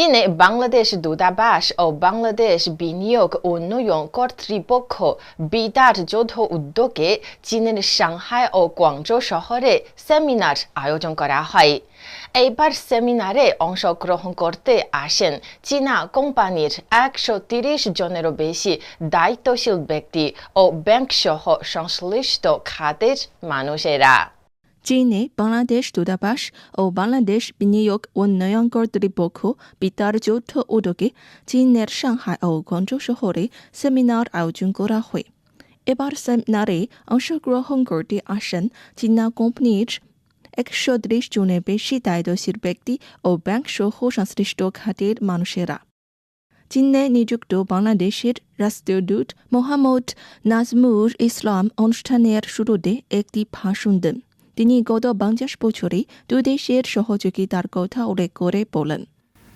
চীনে বাংলাদেশ দূতাবাস ও বাংলাদেশ বিনিয়োগ উন্নয়ন কর্তৃপক্ষ বিদার যৌথ উদ্যোগে চীনের সাংহাই ও গুয়াংজৌ শহরে সেমিনার আয়োজন করা হয়। এইবার সেমিনারে অংশগ্রহণ করতে আসেন চীনা কোম্পানির একশো তিরিশ জনেরও বেশি দায়িত্বশীল ব্যক্তি ও ব্যাংক সহ সংশ্লিষ্ট খাতের মানুষেরা। চীনে বাংলাদেশ দূতাবাস ও বাংলাদেশ বিনিয়োগ উন্নয়ন কর্তৃপক্ষ বিতার যৌথ উদ্যোগে চীনের সাংহাই ও গুয়াংজৌ শহরে সেমিনার আয়োজন করা হয়। এবার সেমিনারে অংশগ্রহণ করতে আসেন চীনা কোম্পানির একশো ত্রিশ জনের বেশি দায়িত্বশীল ব্যক্তি ও ব্যাংক সহ সংশ্লিষ্ট খাতের মানুষেরা। চীনে নিযুক্ত বাংলাদেশের রাষ্ট্রদূত মোহাম্মদ নাজমুর ইসলাম অনুষ্ঠানের শুরুতে একটি ভাষণ দেন। তিনি গত পঞ্চাশ বছরে দুই দেশের সহযোগিতার কথা উল্লেখ করে বলেন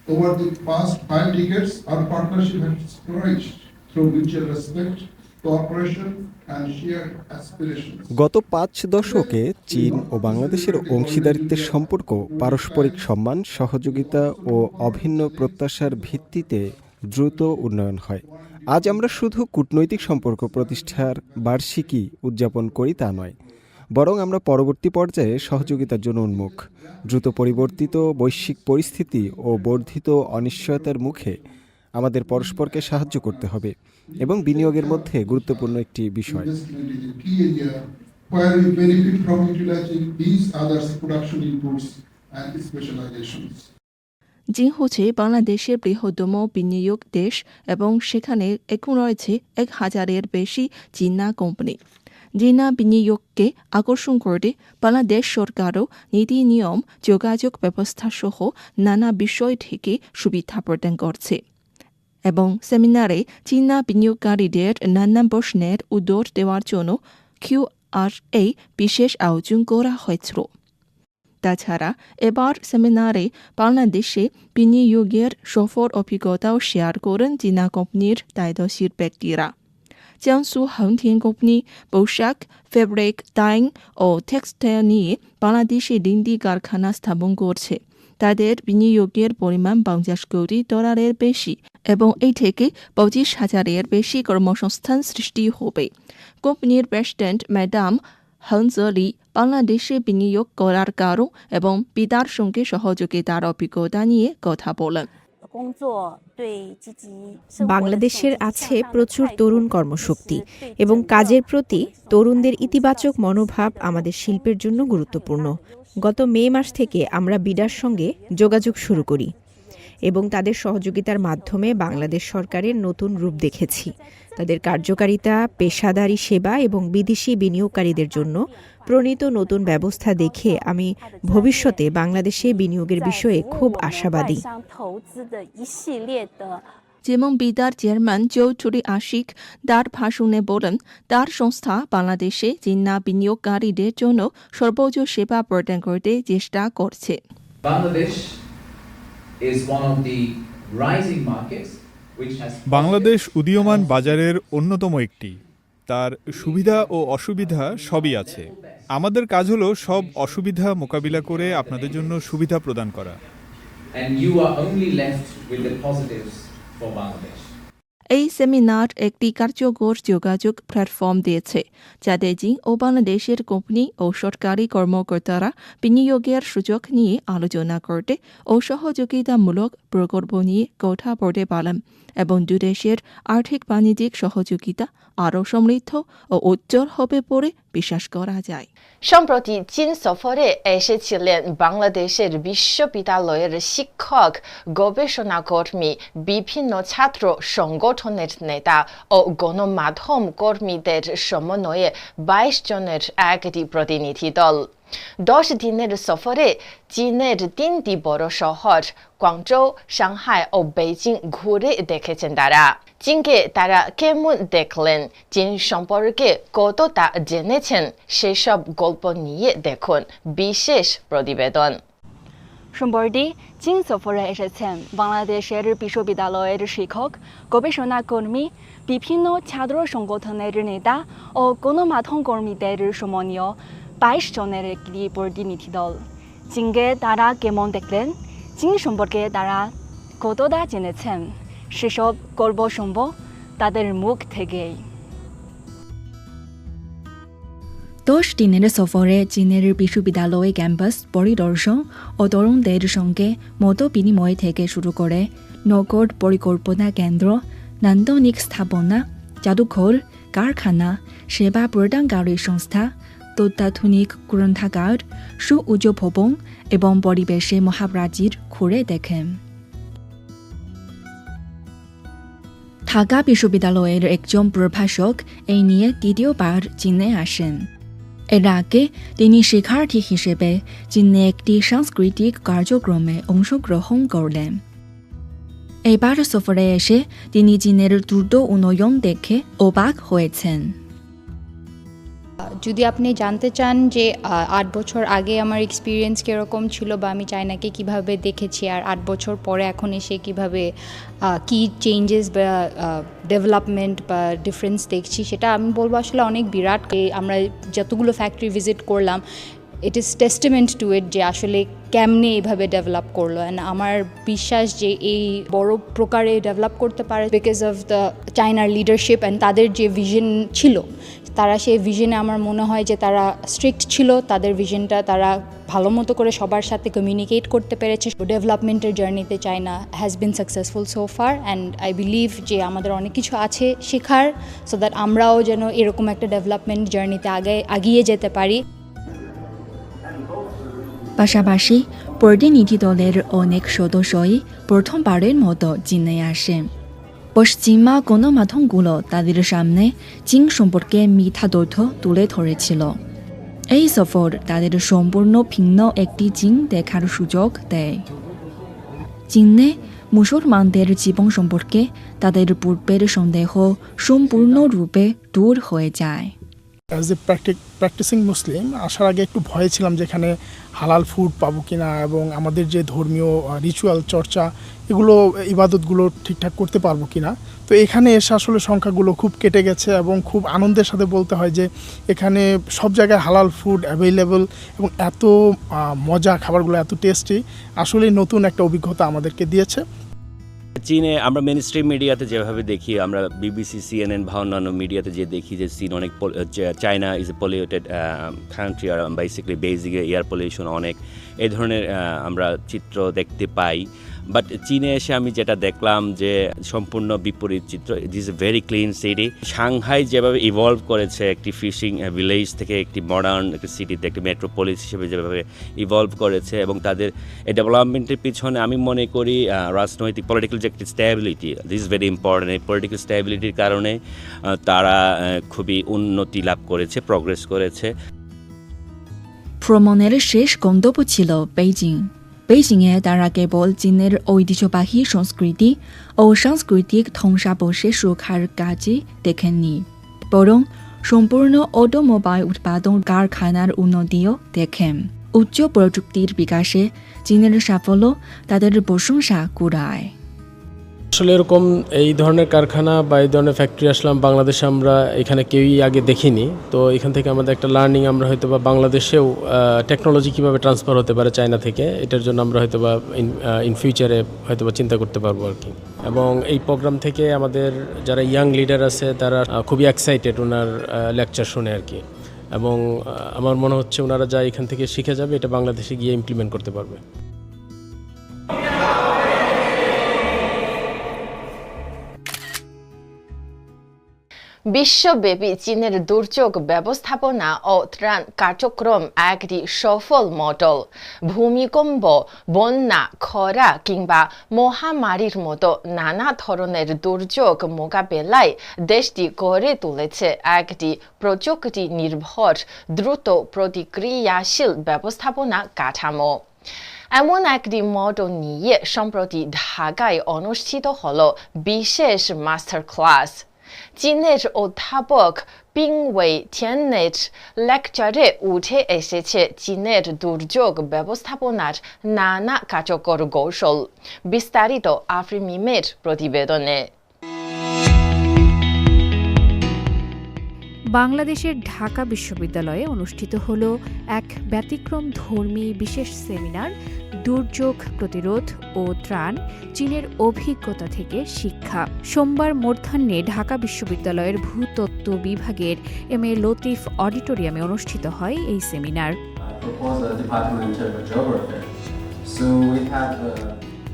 Over the past five decades, our partnership has flourished through mutual respect, cooperation, and shared aspirations. গত পাঁচ দশকে চীন ও বাংলাদেশের অংশীদারিত্বের সম্পর্ক পারস্পরিক সম্মান সহযোগিতা ও অভিন্ন প্রত্যাশার ভিত্তিতে দ্রুত উন্নয়ন হয় আজ আমরা শুধু কূটনৈতিক সম্পর্ক প্রতিষ্ঠার বার্ষিকী উদযাপন করি তা নয় বরং আমরা পরবর্তী পর্যায়ে সহযোগিতার জন্য উন্মুখ দ্রুত পরিবর্তিত বৈশ্বিক পরিস্থিতি ও বর্ধিত অনিশ্চয়তার মুখে আমাদের পরস্পরকে সাহায্য করতে হবে এবং বিনিয়োগের মধ্যে গুরুত্বপূর্ণ একটি বিষয়. চীন হচ্ছে বাংলাদেশের বৃহত্তম বিনিয়োগ দেশ এবং সেখানে এখন রয়েছে এক হাজারের বেশি চীনা কোম্পানি চীনা বিনিয়োগকে আকর্ষণ করতে বাংলাদেশ সরকারও নীতি নিয়ম যোগাযোগ ব্যবস্থা সহ নানা বিষয় থেকে সুবিধা প্রদান করছে এবং সেমিনারে চীনা বিনিয়োগকারীদের নানা প্রশ্নের উত্তর দেওয়ার জন্য কিউআরএ বিশেষ আয়োজন করা হয়েছিল তাছাড়া এবার সেমিনারে বাংলাদেশে বিনিয়োগের সফর অভিজ্ঞতাও শেয়ার করেন চীনা কোম্পানির দায়িত্বশীল ব্যক্তিরা জিয়াংসু হাংটিন কোম্পানি পোশাক ফেব্রিক ডাইং ও টেক্সটাইল নিয়ে বাংলাদেশে তিনটি কারখানা স্থাপন করছে তাদের বিনিয়োগের পরিমাণ পঞ্চাশ কোটি ডলারের বেশি এবং এই থেকে পঁচিশ হাজারের বেশি কর্মসংস্থান সৃষ্টি হবে কোম্পানির প্রেসিডেন্ট ম্যাডাম হানজলি বাংলাদেশে বিনিয়োগ করার কারণ এবং পিতার সঙ্গে সহযোগিতার অভিজ্ঞতা নিয়ে কথা বলেন 工作对积极生活的 বাংলাদেশের আছে প্রচুর তরুণ কর্মশক্তি এবং কাজের প্রতি তরুণদের ইতিবাচক মনোভাব আমাদের শিল্পের জন্য গুরুত্বপূর্ণ। গত মে মাস থেকে আমরা বিডার সঙ্গে যোগাযোগ শুরু করি। এবং তাদের সহযোগিতার মাধ্যমে বাংলাদেশ সরকারের নতুন রূপ দেখেছি। তাদের কার্যকারিতা পেশাদারী সেবা এবং বিদেশি বিনিয়োগকারীদের জন্য প্রণীত নতুন ব্যবস্থা দেখে আমি ভবিষ্যতে বাংলাদেশে বিনিয়োগের বিষয়ে খুব আশাবাদী। যেমন বিদার চেয়ারম্যান চৌধুরী আশিক দার ভাষণে বলেন তার সংস্থা বাংলাদেশে চীনা বিনিয়োগকারীদের জন্য সর্বোচ্চ সেবা প্রদান করতে চেষ্টা করছে। বাংলাদেশ বাংলাদেশ উদীয়মান বাজারের অন্যতম একটি। তার সুবিধা ও অসুবিধা সবই আছে। আমাদের কাজ হলো সব অসুবিধা মোকাবিলা করে আপনাদের জন্য সুবিধা প্রদান করা। And you are only left with the positives for Bangladesh. এই সেমিনার একটি কার্যকর যোগাযোগ প্ল্যাটফর্ম দিয়েছে যাতে বেজিং ও বাংলাদেশের কোম্পানি ও সরকারি কর্মকর্তারা বিনিয়োগের সুযোগ নিয়ে আলোচনা করতে ও সহযোগিতামূলক প্রকল্প নিয়ে কথা বলতে পারেন। এবং দুদেশের আর্থিক বাণিজ্যিক সহযোগিতা আরও সমৃদ্ধ ও উজ্জ্বল হবে বলে বিশ্বাস করা যায়। সম্প্রতি চীন সফরে এসেছিলেন বাংলাদেশের বিশ্ববিদ্যালয়ের শিক্ষক গবেষণা কর্মী বিভিন্ন ছাত্র সংগঠনের নেতা ও গণমাধ্যম কর্মীদের সমন্বয়ে বাইশ জনের একটি প্রতিনিধি দল। দশ দিনের সফরে চীনের তিনটি বড় শহর গুয়াংজৌ সাংহাই ও বেইজিং ঘুরে দেখেছেন তারা চীনকে তারা কেমন দেখলেন চীন সম্পর্কে কতটা জেনেছেন সেসব গল্প নিয়ে দেখুন বিশেষ প্রতিবেদন সম্প্রতি চীন সফরে এসেছেন বাংলাদেশের বিশ্ববিদ্যালয়ের শিক্ষক গবেষণা কর্মী বিভিন্ন ছাত্র সংগঠনের নেতা ও গণমাধ্যম কর্মীদের সমন্বয় বাইশ জনের একটি প্রতিনিধি দল। চীনকে তারা কেমন দেখলেন? চীন সম্পর্কে তারা কতটা জেনেছেন? সেসব গল্প শুনব তাদের মুখ থেকেই। দশ দিনের সফরে চীনের বিশ্ববিদ্যালয় ক্যাম্পাস পরিদর্শন ও তরুণদের সঙ্গে মত বিনিময় থেকে শুরু করে নগর পরিকল্পনা কেন্দ্র, নান্দনিক স্থাপনা, জাদুঘর, কারখানা, সেবা প্রদানকারী সংস্থা তত্ত্বাধুনিক গ্রন্থাগার সুউচ্চ ভবন এবং পরিবেশে মহাপ্রাচীর ঘুরে দেখেন। ঢাকা বিশ্ববিদ্যালয়ের একজন প্রভাষক এই নিয়ে দ্বিতীয়বার চীনে আসেন। এর আগে তিনি শিক্ষার্থী হিসেবে চীনে একটি সাংস্কৃতিক কার্যক্রমে অংশগ্রহণ করলেন। এবার সফরে এসে তিনি চীনের দ্রুত উন্নয়ন দেখে অবাক হয়েছেন। যদি আপনি জানতে চান যে আট বছর আগে আমার এক্সপিরিয়েন্স কীরকম ছিল বা আমি চায়নাকে কীভাবে দেখেছি আর আট বছর পরে এখন এসে কীভাবে কি চেঞ্জেস বা ডেভেলপমেন্ট বা ডিফারেন্স দেখছি, সেটা আমি বলব আসলে অনেক বিরাট। আমরা যতগুলো ফ্যাক্টরি ভিজিট করলাম it is testament to it যে আসলে কেমনে এইভাবে ডেভেলপ করল অ্যান্ড আমার বিশ্বাস যে এই বড় প্রকারে ডেভেলপ করতে পারে বিকজ অফ দ্য চায়নার লিডারশিপ অ্যান্ড তাদের যে ভিশন ছিল, তারা সেই ভিশনে আমার মনে হয় যে তারা স্ট্রিক্ট ছিল, তাদের ভিশনটা তারা ভালো মতো করে সবার সাথে কমিউনিকেট করতে পেরেছে। ডেভেলপমেন্টের জার্নিতে China has been successful so far and I believe যে আমাদের অনেক কিছু আছে শেখার সো দ্যাট আমরাও যেন এরকম একটা ডেভেলপমেন্ট জার্নিতে আগে আগিয়ে যেতে পারি। পাশাপাশি প্রতিনিধি দলের অনেক সদস্যই প্রথমবারের মতো চীনে আসেন পশ্চিমা গণমাধ্যমগুলো তাদের সামনে চীন সম্পর্কে মিথ্যা তথ্য তুলে ধরেছিল। এই সফর তাদের সম্পূর্ণ ভিন্ন একটি চীন দেখার সুযোগ দেয়। চীনে মুসলমানদের জীবন সম্পর্কে তাদের পূর্বের সন্দেহ সম্পূর্ণরূপে দূর হয়ে যায়। অ্যাজ এ প্র্যাকটিক প্র্যাকটিসিং মুসলিম আসার আগে একটু ভয়ে ছিলাম যে এখানে হালাল ফুড পাবো কিনা এবং আমাদের যে ধর্মীয় রিচুয়াল চর্চা, এগুলো, ইবাদতগুলো ঠিকঠাক করতে পারব কিনা। তো এখানে এসে আসলে সংখ্যাগুলো খুব কেটে গেছে এবং খুব আনন্দের সাথে বলতে হয় যে এখানে সব জায়গায় হালাল ফুড অ্যাভেলেবল এবং এত মজা, খাবারগুলো এত টেস্টি আসলেই নতুন একটা অভিজ্ঞতা আমাদেরকে দিয়েছে। চীনে আমরা মেন স্ট্রিম মিডিয়াতে যেভাবে দেখি, আমরা বিবিসি সিএনএন বা অন্যান্য মিডিয়াতে যে দেখি যে চীন অনেক China is a polluted country R basically basic air pollution অনেক। এই ধরনের আমরা চিত্র দেখতে পাই। বাট চীনে এসে আমি যেটা দেখলাম যে সম্পূর্ণ বিপরীত চিত্র this a very clean city Shanghai যেভাবে ইভলভ করেছে একটি ফিশিং ভিলেজ থেকে একটি মডার্ন একটি সিটিতে একটি মেট্রোপলিস হিসেবে যেভাবে ইভলভ করেছে এবং তাদের এই ডেভেলপমেন্টের পিছনে আমি মনে করি রাজনৈতিক পলিটিক্যাল যে একটি stability this is very important এই পলিটিক্যাল স্ট্যাবিলিটির কারণে তারা খুবই উন্নতি লাভ করেছে প্রগ্রেস করেছে। ভ্রমণের শেষ গন্তব্য ছিল বেইজিং বেইজিংয়ে তারা কেবল চীনের ঐতিহ্যবাহী সংস্কৃতি ও সাংস্কৃতিক ধ্বংসাবশেষ রক্ষার কাজে দেখেননি বরং সম্পূর্ণ অটোমোবাইল উৎপাদন কারখানার উন্নতিও দেখেন। উচ্চ প্রযুক্তির বিকাশে চীনের সাফল্য তাদের প্রশংসা কুড়ায়। আসলে এরকম এই ধরনের কারখানা বা এই ধরনের ফ্যাক্টরি আসলাম, বাংলাদেশে আমরা এখানে কেউই আগে দেখিনি। তো এখান থেকে আমাদের একটা লার্নিং আমরা হয়তো বা বাংলাদেশেও টেকনোলজি কীভাবে ট্রান্সফার হতে পারে চায়না থেকে, এটার জন্য আমরা হয়তো বা ইন ফিউচারে হয়তো বা চিন্তা করতে পারব আর কি। এবং এই প্রোগ্রাম থেকে আমাদের যারা ইয়াং লিডার আছে, তারা খুবই এক্সাইটেড ওনার লেকচার শুনে আর কি। এবং আমার মনে হচ্ছে ওনারা যা এখান থেকে শিখে যাবে, এটা বাংলাদেশে গিয়ে ইমপ্লিমেন্ট করতে পারবে। বিশ্বব্যাপী চীনের দুর্যোগ ব্যবস্থাপনা ও ত্রাণ কার্যক্রম একটি সফল মডেল। ভূমিকম্প, বন্যা, খরা কিংবা মহামারীর মতো নানা ধরনের দুর্যোগ মোকাবেলায় দেশটি গড়ে তুলেছে একটি প্রযুক্তি নির্ভর দ্রুত প্রতিক্রিয়াশীল ব্যবস্থাপনা কাঠামো। এমন একটি মডেল নিয়ে সম্প্রতি ঢাকায় অনুষ্ঠিত হল বিশেষ মাস্টার ক্লাস চীনের অধ্যাপক পিংওয়ে টিয়ানের লেকচারে উঠে এসেছে চীনের দুর্যোগ ব্যবস্থাপনার নানা কার্যকর কৌশল বিস্তারিত আফরিমিমের প্রতিবেদনে বাংলাদেশের ঢাকা বিশ্ববিদ্যালয়ে অনুষ্ঠিত হল এক ব্যতিক্রম ধর্মী বিশেষ সেমিনার দুর্যোগ, প্রতিরোধ ও ত্রাণ চীনের অভিজ্ঞতা থেকে শিক্ষা। সোমবার মধ্যাহ্নে ঢাকা বিশ্ববিদ্যালয়ের ভূতত্ত্ব বিভাগের এম এ লতিফ অডিটোরিয়ামে অনুষ্ঠিত হয় এই সেমিনার।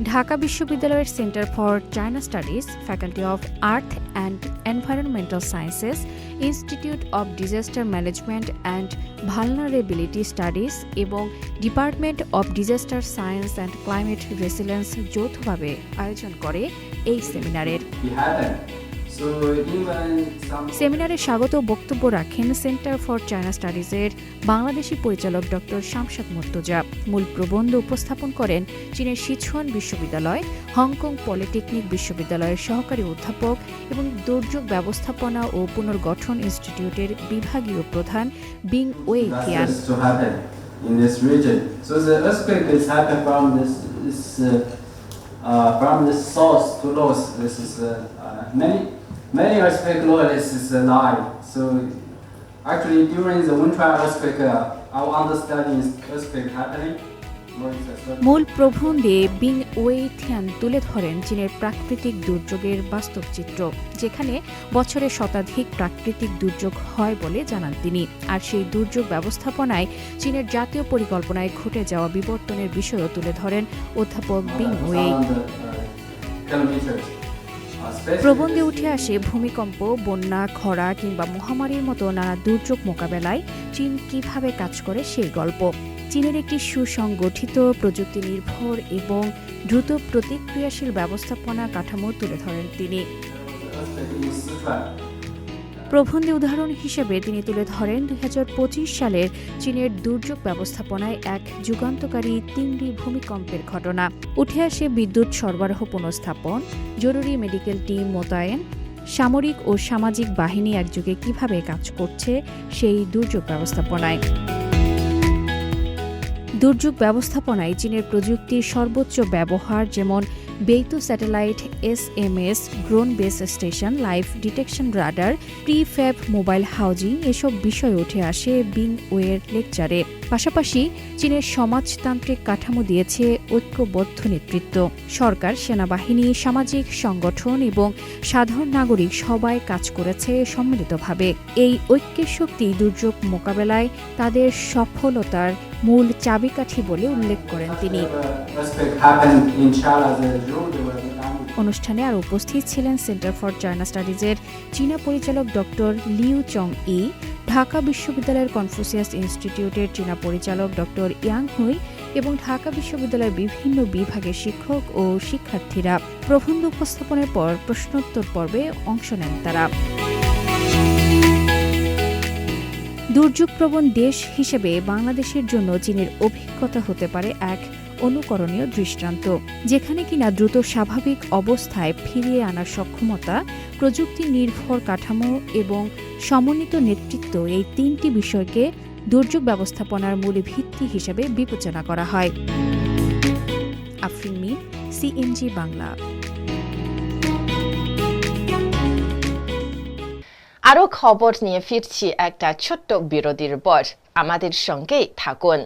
ঢাকা বিশ্ববিদ্যালয়ের centre for China studies, faculty of earth and environmental sciences, institute of disaster management and vulnerability studies এবং department of disaster science and climate resilience যৌথভাবে আয়োজন করে এই সেমিনারের। সেমিনারে স্বাগত বক্তব্য রাখেন সেন্টার ফর চায়না স্টাডিজের বাংলাদেশি পরিচালক ডক্টর শামসাদ মুর্তজা মূল প্রবন্ধ উপস্থাপন করেন চীনের সিছুয়ান বিশ্ববিদ্যালয় হংকং পলিটেকনিক বিশ্ববিদ্যালয়ের সহকারী অধ্যাপক এবং দুর্যোগ ব্যবস্থাপনা ও পুনর্গঠন ইনস্টিটিউটের বিভাগীয় প্রধান Bing Wei uh, uh, from this source to loss. This is uh, uh, many many earthquake losses is lie. So actually during the winter earthquake, uh, our understanding is earthquake happening. মূল প্রবন্ধে being ওয়েথিয়ান তুলে ধরেন চীনের প্রাকৃতিক দুর্যোগের বাস্তব চিত্র যেখানে বছরে শতাধিক প্রাকৃতিক দুর্যোগ হয় বলে জানান তিনি আর সেই দুর্যোগ ব্যবস্থাপনায় চীনের জাতীয় পরিকল্পনায় ঘটে যাওয়া বিবর্তনের বিষয়ও তুলে ধরেন অধ্যাপক বিং ওয়ে প্রবন্ধে উঠে আসে ভূমিকম্প, বন্যা, খরা কিংবা মহামারীর মতো নানা দুর্যোগ মোকাবেলায় চীন কীভাবে কাজ করে সেই গল্প। চীনের একটি সুসংগঠিত প্রযুক্তি নির্ভর এবং দ্রুত প্রতিক্রিয়াশীল ব্যবস্থাপনা কাঠামো তুলে ধরেন তিনি। প্রবন্ধে উদাহরণ হিসেবে তিনি তুলে ধরেন দুই হাজার পঁচিশ সালের চীনের দুর্যোগ ব্যবস্থাপনায় এক যুগান্তকারী তিনটি ভূমিকম্পের ঘটনা। উঠে আসে বিদ্যুৎ সরবরাহ পুনঃস্থাপন, জরুরি মেডিকেল টিম মোতায়েন, সামরিক ও সামাজিক বাহিনী একযোগে কীভাবে কাজ করছে সেই দুর্যোগ ব্যবস্থাপনায়। দুর্যোগ ব্যবস্থাপনায় চীনের প্রযুক্তির সর্বোচ্চ ব্যবহার যেমন BeiDou satellite S M S drone base station live detection radar prefab mobile housing এসব বিষয় উঠে আসে বিং ওয়ের লেকচারে পাশাপাশি চীনের সমাজতান্ত্রিক কাঠামো দিয়েছে ঐক্যবদ্ধ নেতৃত্ব। সরকার, সেনাবাহিনী, সামাজিক সংগঠন এবং সাধারণ নাগরিক সবাই কাজ করেছে সম্মিলিতভাবে। এই ঐক্যের শক্তি দুর্যোগ মোকাবেলায় তাদের সফলতার মূল চাবিকাঠি বলে উল্লেখ করেন তিনি। অনুষ্ঠানে আর উপস্থিত ছিলেন সেন্টার ফর চায়না স্টাডিজের চীনা পরিচালক ডক্টর লিউ চং ই ঢাকা বিশ্ববিদ্যালয়ের কনফুসিয়াস ইনস্টিটিউটের চীনা পরিচালক ডক্টর ইয়াং হুই এবং ঢাকা বিশ্ববিদ্যালয়ের বিভিন্ন বিভাগের শিক্ষক ও শিক্ষার্থীরা প্রবন্ধ উপস্থাপনের পর প্রশ্নোত্তর পর্বে অংশ নেন তারা। দুর্যোগপ্রবণ দেশ হিসেবে বাংলাদেশের জন্য চীনের অভিজ্ঞতা হতে পারে এক অনুকরণীয় দৃষ্টান্ত, যেখানে কিনা দ্রুত স্বাভাবিক অবস্থায় ফিরিয়ে আনার সক্ষমতা, প্রযুক্তি নির্ভর কাঠামো এবং সমন্বিত নেতৃত্ব এই তিনটি বিষয়কে দুর্যোগ ব্যবস্থাপনার মূল ভিত্তি হিসেবে বিবেচনা করা হয়। আফরিন সিএনজি বাংলা। আরও খবর নিয়ে ফিরছি একটা ছোট্ট বিরতির পর। আমাদের সঙ্গেই থাকুন।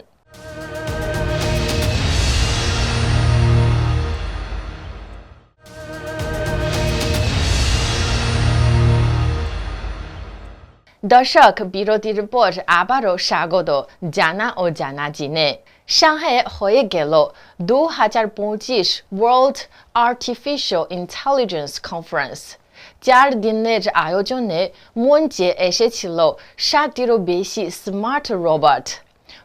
দর্শক বিরতির পর আবারও স্বাগত জানা ও জানা জিনে। সাংহাইয়ে হয়ে গেল দু হাজার পঁচিশ ওয়ার্ল্ড আর্টিফিশিয়াল ইন্টেলিজেন্স কনফারেন্স চার দিনের আয়োজনে মঞ্চে এসেছিল ষাটটিরও বেশি স্মার্ট রোবট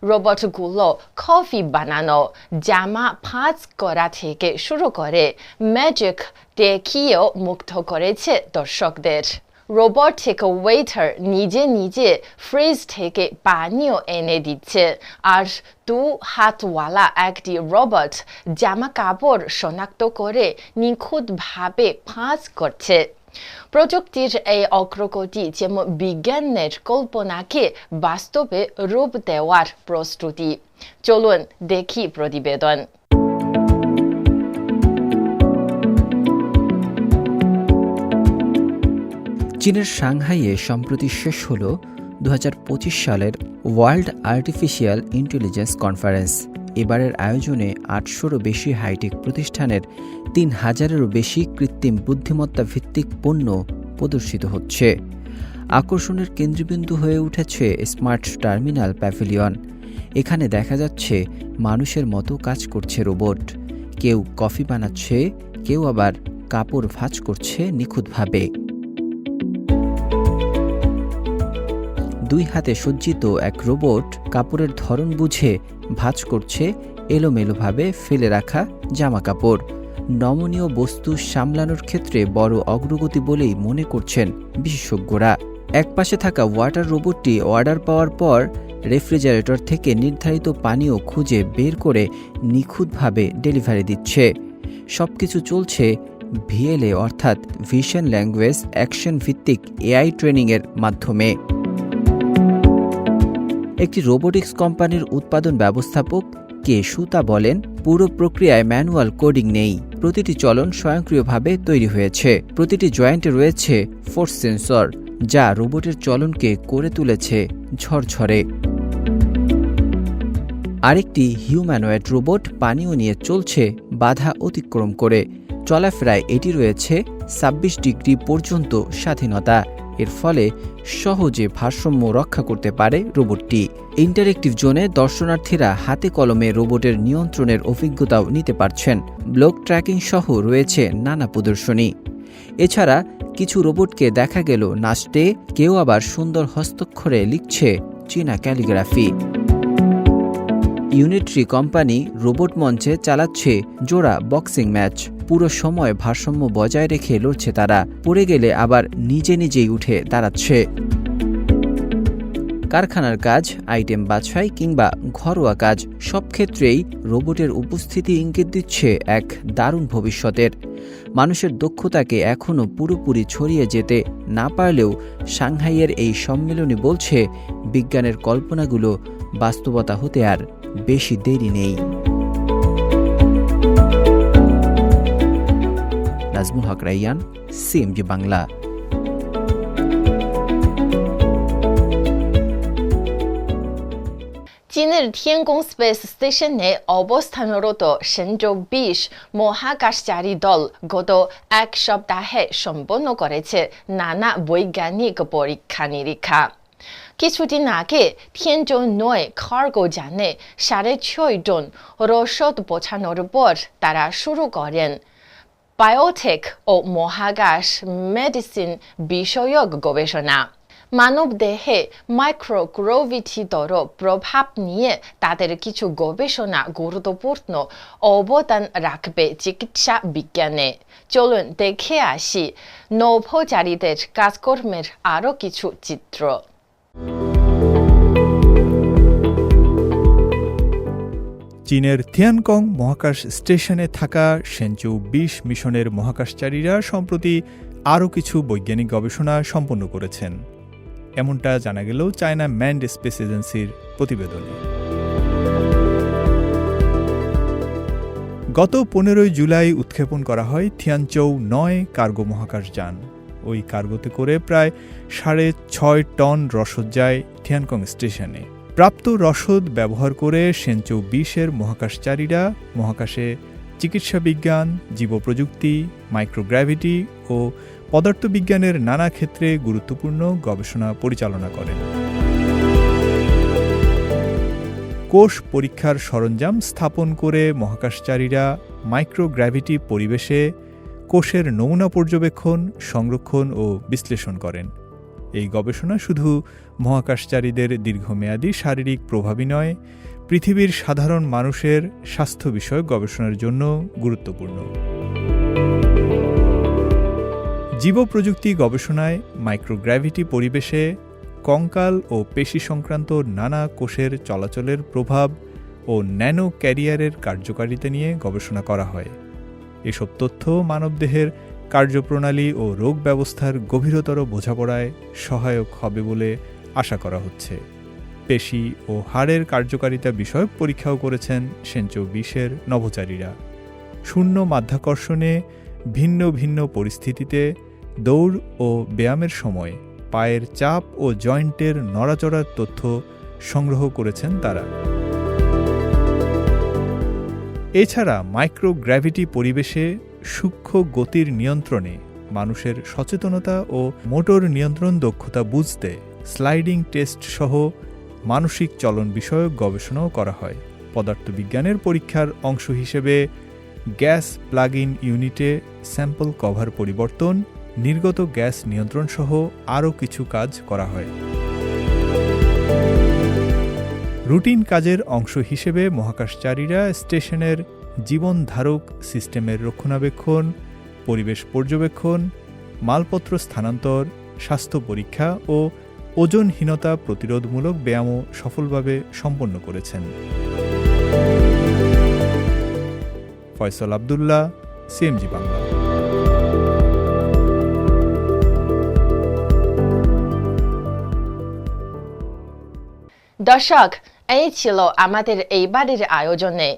রোবটগুলো কফি বানানো, জামা ভাঁজ করা থেকে শুরু করে ম্যাজিক দেখিয়েও মুগ্ধ করেছে দর্শকদের। রোবটিক ওয়েটার নিজে নিজে ফ্রিজ থেকে পানীয় এনে দিচ্ছে আর দু হাতওয়ালা একটি রোবট জামা কাপড় শনাক্ত করে নিখুঁতভাবে ভাঁজ করছে প্রযুক্তির এই অগ্রগতি যেমন বিজ্ঞানের কল্পনাকে বাস্তবে রূপ দেওয়ার প্রস্তুতি চলুন দেখি প্রতিবেদন চীনের সাংহাইয়ে সম্প্রতি শেষ হল দু হাজার পঁচিশ সালের ওয়ার্ল্ড আর্টিফিশিয়াল ইন্টেলিজেন্স কনফারেন্স। এবারের আয়োজনে আটশোরও বেশি হাইটেক প্রতিষ্ঠানের তিন হাজারেরও বেশি কৃত্রিম বুদ্ধিমত্তা ভিত্তিক পণ্য প্রদর্শিত হচ্ছে। আকর্ষণের কেন্দ্রবিন্দু হয়ে উঠেছে স্মার্ট টার্মিনাল প্যাভিলিয়ন। এখানে দেখা যাচ্ছে মানুষের মতো কাজ করছে রোবট। কেউ কফি বানাচ্ছে, কেউ আবার কাপড় ভাঁজ করছে নিখুঁতভাবে। দুই হাতে সজ্জিত এক রোবট কাপড়ের ধরন বুঝে ভাঁজ করছে এলোমেলোভাবে ফেলে রাখা জামা কাপড় নমনীয় বস্তু সামলানোর ক্ষেত্রে বড় অগ্রগতি বলেই মনে করছেন বিশেষজ্ঞরা। একপাশে থাকা ওয়াটার রোবটটি অর্ডার পাওয়ার পর রেফ্রিজারেটর থেকে নির্ধারিত পানীয় খুঁজে বের করে নিখুঁতভাবে ডেলিভারি দিচ্ছে। সব কিছু চলছে ভিএলএ অর্থাৎ ভিশন ল্যাঙ্গুয়েজ অ্যাকশন ভিত্তিক এআই ট্রেনিংয়ের মাধ্যমে। একটি রোবোটিক্স কোম্পানির উৎপাদন ব্যবস্থাপক কে সুতা বলেন, পুরো প্রক্রিয়ায় ম্যানুয়াল কোডিং নেই। প্রতিটি চলন স্বয়ংক্রিয়ভাবে তৈরি হয়েছে। প্রতিটি জয়েন্টে রয়েছে ফোর্স সেন্সর, যা রোবটের চলনকে করে তুলেছে ঝরঝরে। আরেকটি হিউম্যানয়েড রোবট পানীয় নিয়ে চলছে বাধা অতিক্রম করে। চলাফেরায় এটি রয়েছে ছাব্বিশ ডিগ্রি পর্যন্ত স্বাধীনতা। এর ফলে সহজে ভারসাম্য রক্ষা করতে পারে রোবটটি। ইন্টারেক্টিভ জোনে দর্শনার্থীরা হাতে কলমে রোবটের নিয়ন্ত্রণের অভিজ্ঞতাও নিতে পারছেন। ব্লক ট্র্যাকিং সহ রয়েছে নানা প্রদর্শনী। এছাড়া কিছু রোবটকে দেখা গেল নাচতে, কেউ আবার সুন্দর হস্তক্ষরে লিখছে চীনা ক্যালিগ্রাফি। ইউনিট্রি কোম্পানি রোবট মঞ্চে চালাচ্ছে জোড়া বক্সিং ম্যাচ। পুরো সময় ভারসাম্য বজায় রেখে লড়ছে তারা। পড়ে গেলে আবার নিজে নিজেই উঠে দাঁড়াচ্ছে। কারখানার কাজ, আইটেম বাছাই কিংবা ঘরোয়া কাজ সব ক্ষেত্রেই রোবটের উপস্থিতি ইঙ্গিত দিচ্ছে এক দারুণ ভবিষ্যতের। মানুষের দক্ষতাকে এখনও পুরোপুরি ছড়িয়ে যেতে না পারলেও সাংহাইয়ের এই সম্মেলনী বলছে, বিজ্ঞানের কল্পনাগুলো বাস্তবতা হতে আর বেশি দেরি নেই। নাজমুল হক রাইয়ান, সিএমজি বাংলা। চীনের টিয়ানগং স্পেস স্টেশনে অবস্থানরত সেন্টো বিশ মহাকাশচারী দল গত এক সপ্তাহে সম্পন্ন করেছে নানা বৈজ্ঞানিক পরীক্ষা নিরীক্ষা। কিছুদিন আগে টিয়েনজং নয় কার্গো জানে সাড়ে ছয় টন রসদ পৌঁছানোর পর তারা শুরু করেন। বায়োটেক ও মহাকাশ মেডিসিন বিষয়ক গবেষণা। মানব দেহে মানবদেহে মাইক্রোগ্রোভিটিতর প্রভাব নিয়ে তাদের কিছু গবেষণা গুরুত্বপূর্ণ অবদান রাখবে চিকিৎসা বিজ্ঞানে। চলুন দেখে আসি। নভোচারীদের কাজকর্মের আরও কিছু চিত্র। চীনের থিয়ানকং মহাকাশ স্টেশনে থাকা সেঞ্চু বিশ মিশনের মহাকাশচারীরা সম্প্রতি আরও কিছু বৈজ্ঞানিক গবেষণা সম্পন্ন করেছেন। এমনটা জানা গেল চায়না ম্যান্ড স্পেস এজেন্সির প্রতিবেদনে। গত পনেরোই জুলাই উৎক্ষেপণ করা হয় থিয়ানচৌ নয় কার্গো মহাকাশ যান। ওই কার্গোতে করে প্রায় সাড়ে ছয় টন রসদ যায় থিয়ানকং স্টেশনে। প্রাপ্ত রসদ ব্যবহার করে সেঞ্চৌ বিশের মহাকাশচারীরা মহাকাশে চিকিৎসা বিজ্ঞান, জীবপ্রযুক্তি, মাইক্রোগ্র্যাভিটি ও পদার্থবিজ্ঞানের নানা ক্ষেত্রে গুরুত্বপূর্ণ গবেষণা পরিচালনা করেন। কোষ পরীক্ষার সরঞ্জাম স্থাপন করে মহাকাশচারীরা মাইক্রোগ্র্যাভিটি পরিবেশে কোষের নমুনা পর্যবেক্ষণ, সংরক্ষণ ও বিশ্লেষণ করেন। এই গবেষণা শুধু মহাকাশচারীদের দীর্ঘমেয়াদী শারীরিক প্রভাবই নয়, পৃথিবীর সাধারণ মানুষের স্বাস্থ্য বিষয়ক গবেষণার জন্য গুরুত্বপূর্ণ। জীবপ্রযুক্তি গবেষণায় মাইক্রোগ্র্যাভিটি পরিবেশে কঙ্কাল ও পেশি সংক্রান্ত নানা কোষের চলাচলের প্রভাব ও ন্যানো ক্যারিয়ারের কার্যকারিতা নিয়ে গবেষণা করা হয়। এসব তথ্য মানবদেহের কার্যপ্রণালী ও রোগ ব্যবস্থার গভীরতর বোঝাপড়ায় সহায়ক হবে বলে আশা করা হচ্ছে। পেশি ও হাড়ের কার্যকারিতা বিষয়ক পরীক্ষাও করেছেন সেঞ্চো বিশের নভোচারীরা। শূন্য মাধ্যাকর্ষণে ভিন্ন ভিন্ন পরিস্থিতিতে দৌড় ও ব্যায়ামের সময় পায়ের চাপ ও জয়েন্টের নড়াচড়ার তথ্য সংগ্রহ করেছেন তারা। এছাড়া মাইক্রোগ্র্যাভিটি পরিবেশে সূক্ষ্ম গতির নিয়ন্ত্রণে মানুষের সচেতনতা ও মোটর নিয়ন্ত্রণ দক্ষতা বুঝতে স্লাইডিং টেস্ট সহ মানসিক চলন বিষয়ক গবেষণাও করা হয়। পদার্থবিজ্ঞানের পরীক্ষার অংশ হিসেবে গ্যাস প্লাগ ইন ইউনিটে স্যাম্পল কভার পরিবর্তন, নির্গত গ্যাস নিয়ন্ত্রণ সহ আরও কিছু কাজ করা হয়। রুটিন কাজের অংশ হিসেবে মহাকাশচারীরা স্টেশনের জীবনধারক সিস্টেমের রক্ষণাবেক্ষণ, পরিবেশ পর্যবেক্ষণ, মালপত্র স্থানান্তর, স্বাস্থ্য পরীক্ষা ও ওজনহীনতা প্রতিরোধমূলক ব্যায়ামও সফলভাবে সম্পন্ন করেছেন। ফয়সল আবদুল্লাহ, সিএমজি বাংলা। দর্শক, এই ছিল আমাদের এইবারের আয়োজনে।